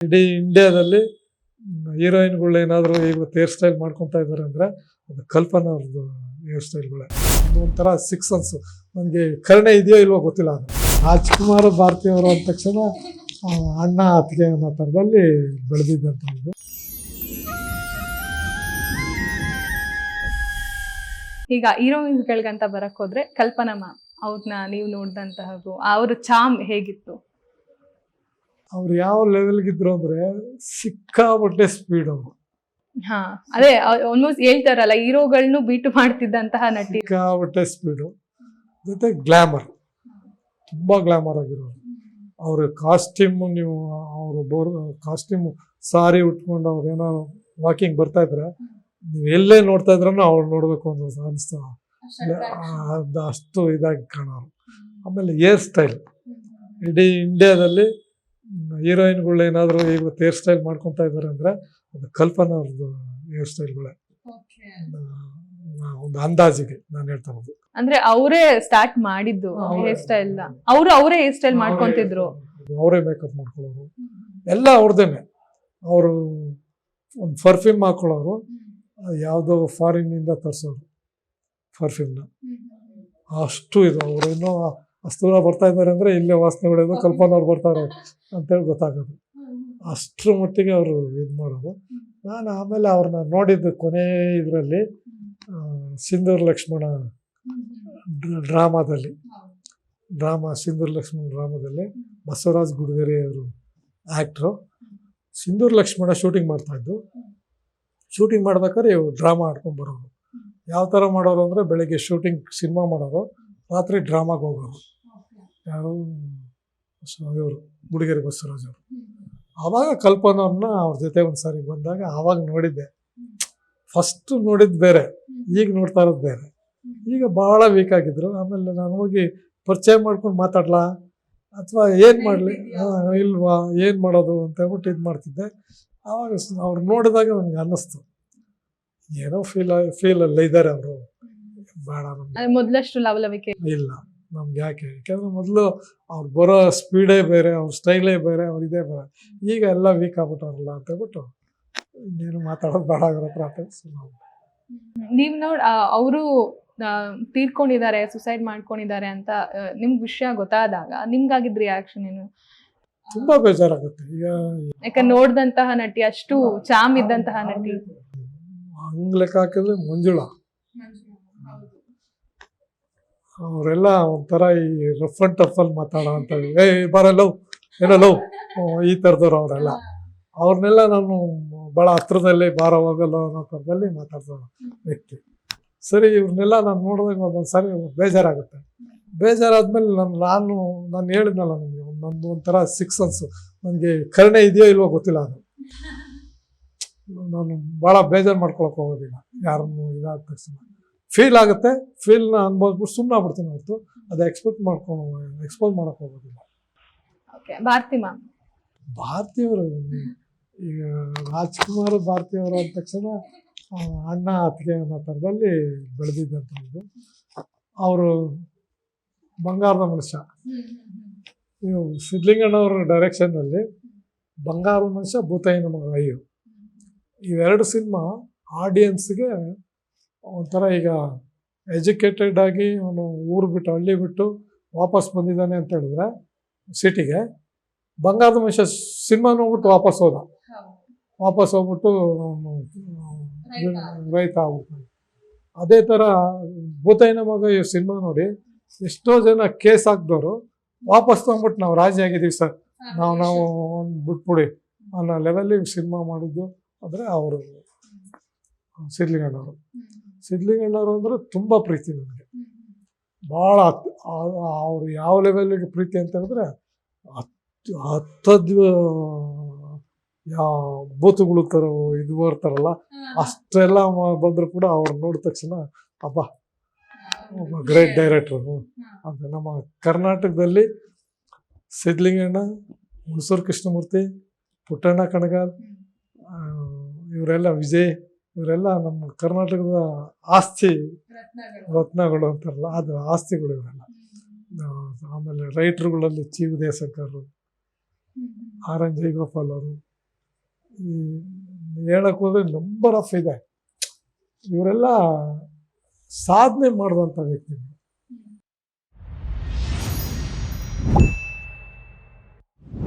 ಇಡೀ ಇಂಡಿಯಾದಲ್ಲಿ ಹೀರೋಯಿನ್ಗಳು ಏನಾದರೂ ಈಗ ಹೇರ್ ಸ್ಟೈಲ್ ಮಾಡ್ಕೊತಾ ಇದ್ದಾರೆ ಅಂದರೆ ಅದು ಕಲ್ಪನಾ ಅವ್ರದ್ದು ಹೇರ್ ಸ್ಟೈಲ್ಗಳೇ ಒಂಥರ ಸಿಕ್ಸ್ ಅನ್ಸು ನನಗೆ ಕರುಣೆ ಇದೆಯೋ ಇಲ್ವೋ ಗೊತ್ತಿಲ್ಲ ಅದು. ರಾಜ್ಕುಮಾರ್ ಭಾರತಿ ಅವರು ಅಂದ ತಕ್ಷಣ ಅಣ್ಣ ಅತ್ತಿಗೆ ಅನ್ನೋ ಥರದಲ್ಲಿ ಬೆಳೆದಿದ್ದಂಥದ್ದು ಈಗ ಹೀರೋಯಿನ್ಸ್ಗಳಿಗಂತ ಬರಕ್ ಹೋದ್ರೆ ಕಲ್ಪನಾ ಮ್ಯಾಮ್ ಅವ್ರನ್ನ ನೀವು ನೋಡಿದಂತಹದ್ದು ಅವ್ರ ಚಾಮ್ ಹೇಗಿತ್ತು? ಅವ್ರು ಯಾವ ಲೆವೆಲ್ಗಿದ್ರು ಅಂದ್ರೆ ಸಿಕ್ಕಾಪಟ್ಟೆ ಸ್ಪೀಡ್ ಅವರು. ಹಾ ಅದೇ ಆಲ್ಮೋಸ್ಟ್ ಹೇಳ್ತಾರಲ್ಲ ಹೀರೋಗಳನ್ನು ಬೀಟ್ ಮಾಡ್ತಿದ್ದಂತಹ ನಟಿ. ಸಿಕ್ಕಾಪಟ್ಟೆ ಸ್ಪೀಡು ಜೊತೆ ಗ್ಲ್ಯಾಮರ್ ತುಂಬ ಗ್ಲ್ಯಾಮರ್ ಆಗಿರೋರು. ಅವ್ರ ಕಾಸ್ಟ್ಯೂಮ್ ನೀವು ಅವರು ಬೋರ್ ಕಾಸ್ಟ್ಯೂಮು ಸಾರಿ ಉಟ್ಕೊಂಡು ಅವ್ರು ಏನೋ ವಾಕಿಂಗ್ ಬರ್ತಾ ಇದ್ರೆ ನೀವು ಎಲ್ಲೇ ನೋಡ್ತಾ ಇದ್ರೂ ಅವ್ರು ನೋಡಬೇಕು ಅಂತ ಅನಿಸ್ತಾ ಅಷ್ಟು ಇದಾಗಿ ಕಾಣೋರು. ಆಮೇಲೆ ಹೇರ್ ಸ್ಟೈಲ್ ಇಡೀ ಇಂಡಿಯಾದಲ್ಲಿ ಹೀರೋಯಿನ್ಗಳು ಏನಾದರೂ ಇವತ್ತು ಹೇರ್ ಸ್ಟೈಲ್ ಮಾಡ್ಕೊತಾ ಇದ್ದಾರೆ ಅಂದರೆ ಅದು ಕಲ್ಪನಾ ಅವ್ರದ್ದು ಹೇರ್ ಸ್ಟೈಲ್ಗಳೇ ಒಂದು ಅಂದಾಜಿಗೆ ನಾನು ಹೇಳ್ತಾ ಇರೋದು. ಅಂದ್ರೆ ಅವರೇ ಸ್ಟಾರ್ಟ್ ಮಾಡಿದ್ದು ಹೇರ್ ಸ್ಟೈಲ್ ಅವರು ಅವರೇ ಹೇರ್ ಸ್ಟೈಲ್ ಮಾಡ್ಕೊಂತಿದ್ರು. ಅವರೇ ಮೇಕಪ್ ಮಾಡ್ಕೊಳ್ಳೋರು. ಎಲ್ಲ ಅವ್ರದ್ದೇನೆ ಅವರು ಒಂದು ಪರ್ಫ್ಯೂಮ್ ಹಾಕೊಳ್ಳೋರು. ಯಾವುದೋ ಫಾರಿನ್ನಿಂದ ತರಿಸೋರು ಪರ್ಫ್ಯೂಮ್ನ ಅಷ್ಟು ಇದು ಅವರು. ಅಷ್ಟು ಬರ್ತಾ ಇದ್ದಾರೆ ಅಂದರೆ ಇಲ್ಲೇ ವಾಸನೆ ಹೊಡೆಯೋದು ಕಲ್ಪನಾ ಅವ್ರು ಬರ್ತಾರೆ ಅಂತೇಳಿ ಗೊತ್ತಾಗೋದು. ಅಷ್ಟರ ಮಟ್ಟಿಗೆ ಅವರು ಇದು ಮಾಡೋದು. ನಾನು ಆಮೇಲೆ ಅವ್ರನ್ನ ನೋಡಿದ್ದು ಕೊನೆ ಇದರಲ್ಲಿ ಸಿಂಧೂರ್ ಲಕ್ಷ್ಮಣ ಡ್ರ- ಡ್ರಾಮಾದಲ್ಲಿ. ಡ್ರಾಮಾ ಸಿಂಧೂರ್ ಲಕ್ಷ್ಮಣ ಡ್ರಾಮಾದಲ್ಲಿ ಬಸವರಾಜ್ ಗುಡ್ಗರಿ ಅವರು ಆ್ಯಕ್ಟ್ರು ಸಿಂಧೂರ್ ಲಕ್ಷ್ಮಣ ಶೂಟಿಂಗ್ ಮಾಡ್ತಾಯಿದ್ದು ಶೂಟಿಂಗ್ ಮಾಡ್ಬೇಕಾದ್ರೆ ಇವು ಡ್ರಾಮಾ ಆಡ್ಕೊಂಡು ಬರೋರು. ಯಾವ ಥರ ಮಾಡೋರು ಅಂದರೆ ಬೆಳಗ್ಗೆ ಶೂಟಿಂಗ್ ಸಿನಿಮಾ ಮಾಡೋರು. ರಾತ್ರಿ ಡ್ರಾಮಾಗೆ ಹೋಗೋರು. ಯಾರು ಇವರು ಗುಡಿಗೆರೆ ಬಸವರಾಜ್ ಅವರು. ಆವಾಗ ಕಲ್ಪನವ್ರನ್ನ ಅವ್ರ ಜೊತೆ ಒಂದು ಸಾರಿ ಬಂದಾಗ ಆವಾಗ ನೋಡಿದ್ದೆ. ಫಸ್ಟ್ ನೋಡಿದ್ದು ಬೇರೆ, ಈಗ ನೋಡ್ತಾ ಇರೋದು ಬೇರೆ. ಈಗ ಭಾಳ ವೀಕ್ ಆಗಿದ್ರು. ಆಮೇಲೆ ನಾನು ಹೋಗಿ ಪರಿಚಯ ಮಾಡ್ಕೊಂಡು ಮಾತಾಡ್ಲಾ? ಅಥವಾ ಏನು ಮಾಡಲಿ? ಇಲ್ವಾ? ಏನು ಮಾಡೋದು ಅಂತ ಹೇಳ್ಬಿಟ್ಟು ಇದು ಮಾಡ್ತಿದ್ದೆ. ಆವಾಗ ಅವ್ರು ನೋಡಿದಾಗ ನನಗೆ ಅನ್ನಿಸ್ತು. ಏನೋ ಫೀಲ್ ಫೀಲಲ್ಲ ಇದ್ದಾರೆ ಅವರು. ಬೇಡ ನಮ್ಗೆ ಮೊದ್ಲಷ್ಟು ಲವಲವಿಕೆ ಇಲ್ಲ ನಮ್ಗೆ ಯಾಕೆ ಯಾಕೆಂದ್ರೆ ಮೊದಲು ಅವ್ರು ಬರೋ ಸ್ಪೀಡೇ ಬೇರೆ ಅವ್ರ ಸ್ಟೈಲೇ ಬೇರೆ ಅವ್ರ ಇದೇ ಬೇರೆ ಈಗ ಎಲ್ಲ ವೀಕ್ ಆಗ್ಬಿಟ್ಟವ್ರಲ್ಲ ಅಂತ ಹೇಳ್ಬಿಟ್ಟು ಇನ್ನೇನು ಮಾತಾಡೋದು ಬೇಡ ಆಗಿರೋತ್ರ ಹತ್ರ ಅಂತ ನೀವು ನೋಡ್ ಅವರು ತೀರ್ಕೊಂಡಿದ್ದಾರೆ ಸುಸೈಡ್ ಮಾಡ್ಕೊಂಡಿದ್ದಾರೆ ಅಂತ ನಿಮ್ಗೆ ನಿಮ್ಗ್ ವಿಷಯ ಗೊತ್ತಾದಾಗ ನಿಮ್ಗಾಗಿದ್ ರಿಯಾಕ್ಷನ್ ಏನು ತುಂಬಾ ಬೇಜಾರಾಗುತ್ತೆ ಈಗ ಯಾಕಂದ್ರೆ ನೋಡ್ದಂತಹ ನಟಿ ಅಷ್ಟು ಚಾಮ್ ಇದ್ದಂತಹ ನಟಿ ಹಂಗ್ ಲೆಕ್ಕ ಹಾಕಿದ್ರೆ ಮಂಜುಳಾ ಅವರೆಲ್ಲ ಒಂಥರ ಈ ರಫ್ ಅಂಡ್ ಟಫ್ ಅಲ್ಲಿ ಮಾತಾಡೋ ಅಂತ ಏ ಬರ ಲವ್ ಏನೋ ಲವ್ ಈ ಥರದವ್ರು ಅವರೆಲ್ಲ. ಅವ್ರನ್ನೆಲ್ಲ ನಾನು ಭಾಳ ಹತ್ರದಲ್ಲಿ ಬಾರ ಹೋಗಲ್ಲ ಅನ್ನೋ ಥರದಲ್ಲಿ ಮಾತಾಡ್ಸೋ ವ್ಯಕ್ತಿ. ಸರಿ ಇವ್ರನ್ನೆಲ್ಲ ನಾನು ನೋಡಿದಾಗ ಒಂದೊಂದು ಸಾರಿ ಬೇಜಾರಾಗುತ್ತೆ. ಬೇಜಾರಾದ್ಮೇಲೆ ನಾನು ನಾನು ನಾನು ಹೇಳಿದ್ನಲ್ಲ ನನಗೆ ನಂದು ಒಂಥರ ಸಿಕ್ಸ್ ಅನ್ಸು ನನಗೆ ಕರುಣೆ ಇದೆಯೋ ಇಲ್ವೋ ಗೊತ್ತಿಲ್ಲ ಅದು. ನಾನು ಭಾಳ ಬೇಜಾರು ಮಾಡ್ಕೊಳಕ್ಕೆ ಹೋಗೋದಿಲ್ಲ. ಯಾರನ್ನು ಇದಾದ ತಕ್ಷಣ. ಫೀಲ್ ಆಗುತ್ತೆ ಫೀಲ್ನ ಅನ್ಬೋದ್ಬಿಟ್ಟು ಸುಮ್ಮನೆ ಆಗ್ಬಿಡ್ತೀನಿ ಹೊರತು. ಅದು ಎಕ್ಸ್ಪೆಕ್ಟ್ ಮಾಡ್ಕೊಂಡು ಎಕ್ಸ್ಪೋಸ್ ಮಾಡೋಕೆ ಹೋಗೋದಿಲ್ಲ. Okay Bharati ma'am. ಭಾರತೀಯವರು ಈಗ ರಾಜ್ಕುಮಾರ್ ಭಾರತೀಯವರು ಅಂದ ತಕ್ಷಣ ಅಣ್ಣ ಅತ್ತಿಗೆ ಅನ್ನೋ ಥರದಲ್ಲಿ ಬೆಳೆದಿದ್ದಂಥದ್ದು ಅವರು ಬಂಗಾರದ ಮನುಷ್ಯ. ಇವು ಸಿದ್ಲಿಂಗಣ್ಣವ್ರ ಡೈರೆಕ್ಷನ್ನಲ್ಲಿ ಬಂಗಾರದ ಮನುಷ್ಯ ಭೂತಾಯಿನ ಮಗ ಅಯ್ಯೋ. ಇವೆರಡು ಸಿನಿಮಾ ಆಡಿಯನ್ಸ್ಗೆ ಒಂಥರ ಈಗ ಎಜುಕೇಟೆಡ್ ಆಗಿ ಅವನು ಊರು ಬಿಟ್ಟು ಹಳ್ಳಿ ಬಿಟ್ಟು ವಾಪಸ್ ಬಂದಿದ್ದಾನೆ ಅಂತ ಹೇಳಿದ್ರೆ ಸಿಟಿಗೆ, ಬಂಗಾರದ ಮನುಷ್ಯ ಸಿನಿಮಾ ನೋಡ್ಬಿಟ್ಟು ವಾಪಸ್ ಹೋದ. ವಾಪಸ್ ಹೋಗ್ಬಿಟ್ಟು ರೈತ ಆಗ್ಬಿಟ್ಟು. ಅದೇ ಥರ ಭೂತೈನ ಮಗ ಈ ಸಿನಿಮಾ ನೋಡಿ, ಎಷ್ಟೋ ಜನ ಕೇಸ್ ಹಾಕ್ದವರು ವಾಪಸ್ ತೊಗೊಂಬಿಟ್ಟು ನಾವು ರಾಜಿ ಆಗಿದ್ದೀವಿ ಸರ್, ನಾವು ನಾವು ಒಂದು ಬಿಟ್ಬಿಡಿ ಅನ್ನೋ ಲೆವೆಲ್ಲಿಗೆ ಸಿನಿಮಾ ಮಾಡಿದ್ದು. ಅಂದರೆ ಅವರು ಸಿದ್ಲಿಂಗಣ್ಣವರು ಸಿದ್ಲಿಂಗಣ್ಣವರು ಅಂದರೆ ತುಂಬ ಪ್ರೀತಿ ನನಗೆ ಭಾಳ ಅವರು ಯಾವ ಲೆವೆಲ್ಲಿಗೆ ಪ್ರೀತಿ ಅಂತ ಹೇಳಿದ್ರೆ ಹತ್ತು ಹತ್ತದ್ದು ಯಾವ ಬೂತುಗಳು ಥರ ಇದು ಬರ್ತಾರಲ್ಲ ಅಷ್ಟೆಲ್ಲ ಬಂದರೂ ಬಂದ್ರು ಕೂಡ ಅವ್ರು ನೋಡಿದ ತಕ್ಷಣ ಅಬ್ಬ ಒಬ್ಬ ಗ್ರೇಟ್ ಡೈರೆಕ್ಟ್ರು ಅಂತ ನಮ್ಮ ಕರ್ನಾಟಕದಲ್ಲಿ ಸಿದ್ಲಿಂಗಣ್ಣ ಹುಣಸೂರು ಕೃಷ್ಣಮೂರ್ತಿ ಪುಟ್ಟಣ್ಣ ಕಣಗಾಲ್ ಇವರೆಲ್ಲ ವಿಜಯ್ ಇವರೆಲ್ಲ ನಮ್ಮ ಕರ್ನಾಟಕದ ಆಸ್ತಿ ರತ್ನಗಳು. ಅಂತಾರಲ್ಲ ಅದು ಆಸ್ತಿಗಳು ಇವರೆಲ್ಲ. ಆಮೇಲೆ ರೈಟ್ರುಗಳಲ್ಲಿ ಚಿ ದೇಸಕರು ಆರ್ ಎನ್ ಜಯಗೋಪಾಲ್ ಅವರು. ಈ ಹೇಳಕ್ ಹೋದ್ರೆ ನಂಬರ್ ಆಫ್ ಇದೆ. ಇವರೆಲ್ಲ ಸಾಧನೆ ಮಾಡಿದಂಥ ವ್ಯಕ್ತಿ